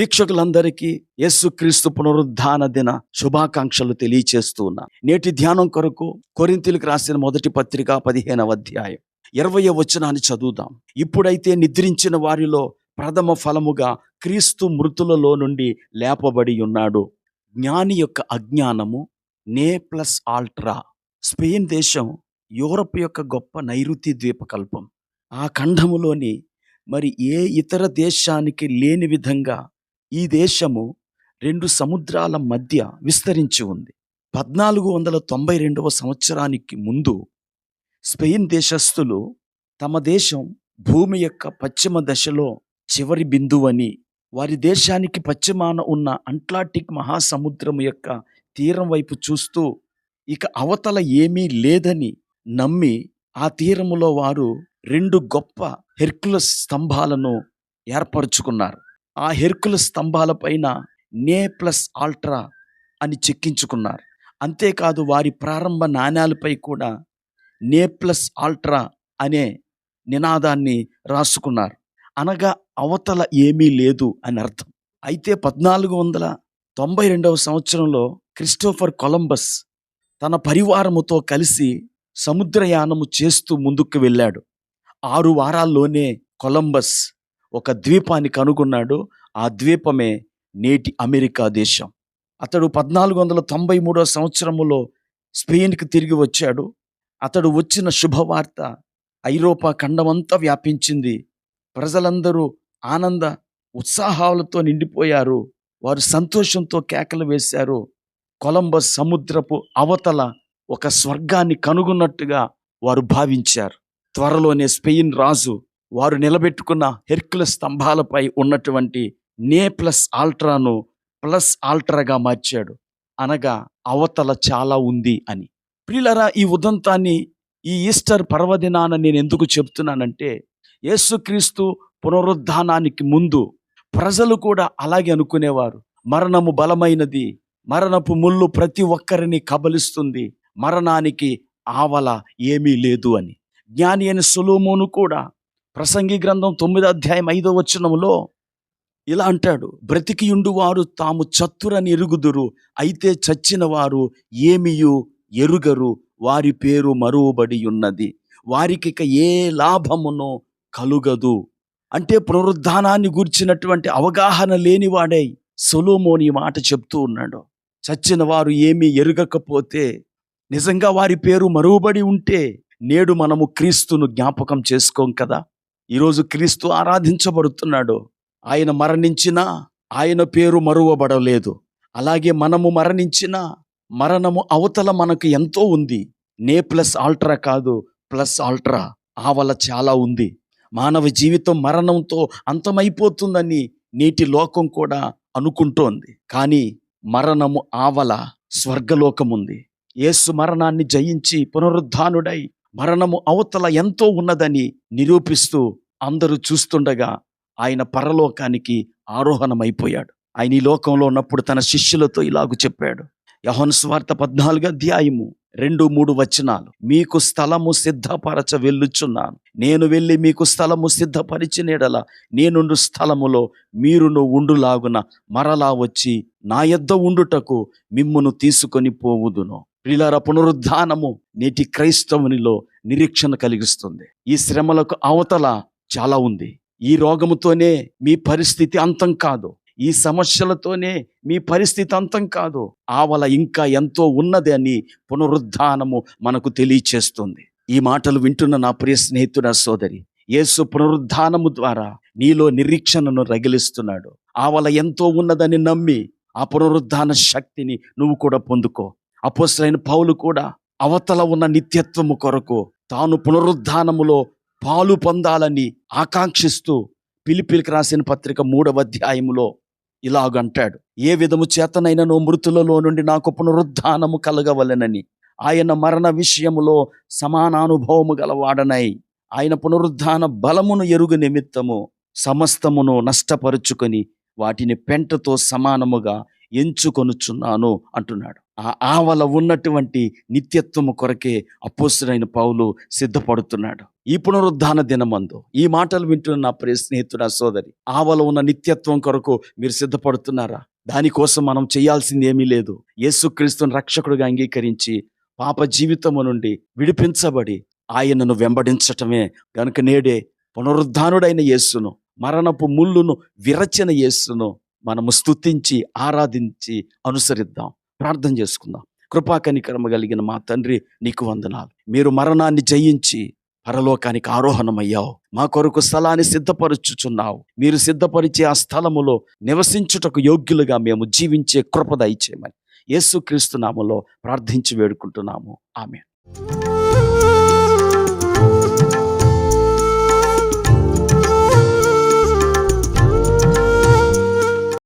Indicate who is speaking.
Speaker 1: వీక్షకులందరికీ యేసుక్రీస్తు పునరుద్ధాన దిన శుభాకాంక్షలు తెలియచేస్తూ ఉన్నా. నేటి ధ్యానం కొరకు కొరింతలకు రాసిన మొదటి పత్రిక పదిహేనవ అధ్యాయం ఇరవయ వచనాన్ని చదువుదాం. ఇప్పుడైతే నిద్రించిన వారిలో ప్రథమ ఫలముగా క్రీస్తు మృతులలో నుండి లేపబడి ఉన్నాడు. జ్ఞాని యొక్క అజ్ఞానము నే ప్లస్ ఆల్ట్రా. స్పెయిన్ దేశం యూరప్ యొక్క గొప్ప నైరుతి ద్వీపకల్పం. ఆ ఖండములోని మరి ఏ ఇతర దేశానికి లేని విధంగా ఈ దేశము రెండు సముద్రాల మధ్య విస్తరించి ఉంది. పద్నాలుగు వందల తొంభై రెండవ సంవత్సరానికి ముందు స్పెయిన్ దేశస్థులు తమ దేశం భూమి యొక్క పశ్చిమ దశలో చివరి బిందువని వారి దేశానికి పశ్చిమాన ఉన్న అట్లాంటిక్ మహాసముద్రం యొక్క తీరం వైపు చూస్తూ ఇక అవతల ఏమీ లేదని నమ్మి ఆ తీరములో వారు రెండు గొప్ప హెర్కులస్ స్తంభాలను ఏర్పరచుకున్నారు. ఆ హెర్కుల స్తంభాలపైన నే ప్లస్ ఆల్ట్రా అని చెక్కించుకున్నారు. అంతేకాదు వారి ప్రారంభ నాణ్యాలపై కూడా నే ప్లస్ ఆల్ట్రా అనే నినాదాన్ని రాసుకున్నారు. అనగా అవతల ఏమీ లేదు అని అర్థం. అయితే పద్నాలుగు వందల తొంభై రెండవ సంవత్సరంలో క్రిస్టోఫర్ కొలంబస్ తన పరివారముతో కలిసి సముద్రయానము చేస్తూ ముందుకు వెళ్ళాడు. ఆరు వారాల్లోనే కొలంబస్ ఒక ద్వీపాన్ని కనుగొన్నాడు. ఆ ద్వీపమే నేటి అమెరికా దేశం. అతడు పద్నాలుగు వందల తొంభై మూడో సంవత్సరములో స్పెయిన్కి తిరిగి వచ్చాడు. అతడు వచ్చిన శుభవార్త ఐరోపా ఖండమంతా వ్యాపించింది. ప్రజలందరూ ఆనంద ఉత్సాహాలతో నిండిపోయారు. వారు సంతోషంతో కేకలు వేశారు. కొలంబస్ సముద్రపు అవతల ఒక స్వర్గాన్ని కనుగొన్నట్టుగా వారు భావించారు. త్వరలోనే స్పెయిన్ రాజు వారు నిలబెట్టుకున్న హెర్కుల స్తంభాలపై ఉన్నటువంటి నే ప్లస్ ఆల్ట్రాను ప్లస్ ఆల్ట్రాగా మార్చాడు. అనగా అవతల చాలా ఉంది అని. ప్రిలరా ఈ ఉదంతాన్ని ఈ ఈస్టర్ పర్వదినాన నేను ఎందుకు చెప్తున్నానంటే యేసుక్రీస్తు పునరుద్ధానానికి ముందు ప్రజలు కూడా అలాగే అనుకునేవారు. మరణము బలమైనది మరణపు ముళ్ళు ప్రతి ఒక్కరిని కబలిస్తుంది మరణానికి ఆవల ఏమీ లేదు అని. జ్ఞాని అయిన సులోమోను కూడా ప్రసంగి గ్రంథం తొమ్మిదో అధ్యాయం ఐదో వచనంలో ఇలా అంటాడు బ్రతికియుండు వారు తాము చత్తురని ఎరుగుదురు అయితే చచ్చిన వారు ఏమియు ఎరుగరు వారి పేరు మరువబడి ఉన్నది వారికి ఇక ఏ లాభమునో కలుగదు. అంటే పునరుద్ధానాన్ని గూర్చినటువంటి అవగాహన లేనివాడై సొలోమోని మాట చెప్తూ ఉన్నాడు చచ్చిన వారు ఏమీ ఎరుగకపోతే నిజంగా వారి పేరు మరువబడి ఉంటే నేడు మనము క్రీస్తును జ్ఞాపకం చేసుకోం కదా. ఈరోజు క్రీస్తు ఆరాధించబడుతున్నాడు. ఆయన మరణించినా ఆయన పేరు మరువబడలేదు. అలాగే మనము మరణించినా మరణము అవతల మనకు ఎంతో ఉంది. నే ప్లస్ ఆల్ట్రా కాదు ప్లస్ ఆల్ట్రా ఆవల చాలా ఉంది. మానవ జీవితం మరణంతో అంతమైపోతుందని నేటి లోకం కూడా అనుకుంటోంది. కానీ మరణము ఆవల స్వర్గలోకం ఉంది యేసు మరణాన్ని జయించి పునరుద్ధానుడై మరణము అవతల ఎంతో ఉన్నదని నిరూపిస్తూ అందరూ చూస్తుండగా ఆయన పరలోకానికి ఆరోహణమైపోయాడు. ఆయన ఈ లోకంలో ఉన్నప్పుడు తన శిష్యులతో ఇలాగు చెప్పాడు. యహోన్ స్వార్థ పద్నాలుగు అధ్యాయము రెండు మూడు వచనాలు. మీకు స్థలము సిద్ధపరచ వెళ్ళుచున్నాను. నేను వెళ్ళి మీకు స్థలము సిద్ధపరిచినెడల నేనుండు స్థలములో మీరును ఉండులాగున మరలా వచ్చి నా యొద్ద ఉండుటకు మిమ్మును తీసుకొని పోవుదును. ప్రియులార పునరుద్ధానము నేటి క్రైస్తవునిలో నిరీక్షణ కలిగిస్తుంది. ఈ శ్రమలకు అవతల చాలా ఉంది. ఈ రోగముతోనే మీ పరిస్థితి అంతం కాదు. ఈ సమస్యలతోనే మీ పరిస్థితి అంతం కాదు. ఆవల ఇంకా ఎంతో ఉన్నది అని పునరుద్ధానము మనకు తెలియచేస్తుంది. ఈ మాటలు వింటున్న నా ప్రియ స్నేహితుడ సోదరి యేసు పునరుద్ధానము ద్వారా నీలో నిరీక్షణను రగిలిస్తున్నాడు. ఆవల ఎంతో ఉన్నదని నమ్మి ఆ పునరుద్ధాన శక్తిని నువ్వు కూడా పొందుకో. అపోసలైన పౌలు కూడా అవతల ఉన్న నిత్యత్వము కొరకు తాను పునరుద్ధానములో పాలు పొందాలని ఆకాంక్షిస్తూ పిలిపిలికి రాసిన పత్రిక మూడవ అధ్యాయములో ఇలాగంటాడు. ఏ విధము చేతనైనను మృతులలో నుండి నాకు పునరుద్ధానము కలగవలెనని ఆయన మరణ విషయములో సమానానుభవము గలవాడనై ఆయన పునరుద్ధాన బలమును ఎరుగు నిమిత్తము సమస్తమును నష్టపరుచుకొని వాటిని పెంటతో సమానముగా ఎంచుకొనుచున్నాను అంటున్నాడు. ఆ ఆవల ఉన్నటువంటి నిత్యత్వము కొరకే అపోస్తుడైన పౌలు సిద్ధపడుతున్నాడు. ఈ పునరుద్ధాన దినమందు ఈ మాటలు వింటున్న నా ప్రియ స్నేహితుడు సోదరి ఆవల ఉన్న నిత్యత్వం కొరకు మీరు సిద్ధపడుతున్నారా? దానికోసం మనం చేయాల్సింది ఏమీ లేదు. యేసుక్రీస్తుని రక్షకుడిగా అంగీకరించి పాప జీవితము నుండి విడిపించబడి ఆయనను వెంబడించటమే గనుక నేడే పునరుద్ధానుడైన యేసును మరణపు ముళ్ళును విరచిన యేసును మనము స్తుతించి ఆరాధించి అనుసరిద్దాం. ప్రార్థన చేసుకుందాం. కృపా కనికరమ కలిగిన మా తండ్రి నీకు వందనాలు. మీరు మరణాన్ని జయించి పరలోకానికి ఆరోహణమయ్యావు. మా కొరకు స్థలాన్ని సిద్ధపరచుచున్నావు. మీరు సిద్ధపరిచే ఆ స్థలములో నివసించుటకు యోగ్యులుగా మేము జీవించే కృపద ఇచ్చేయమని యేసుక్రీస్తు నామలో ప్రార్థించి వేడుకుంటున్నాము. ఆమె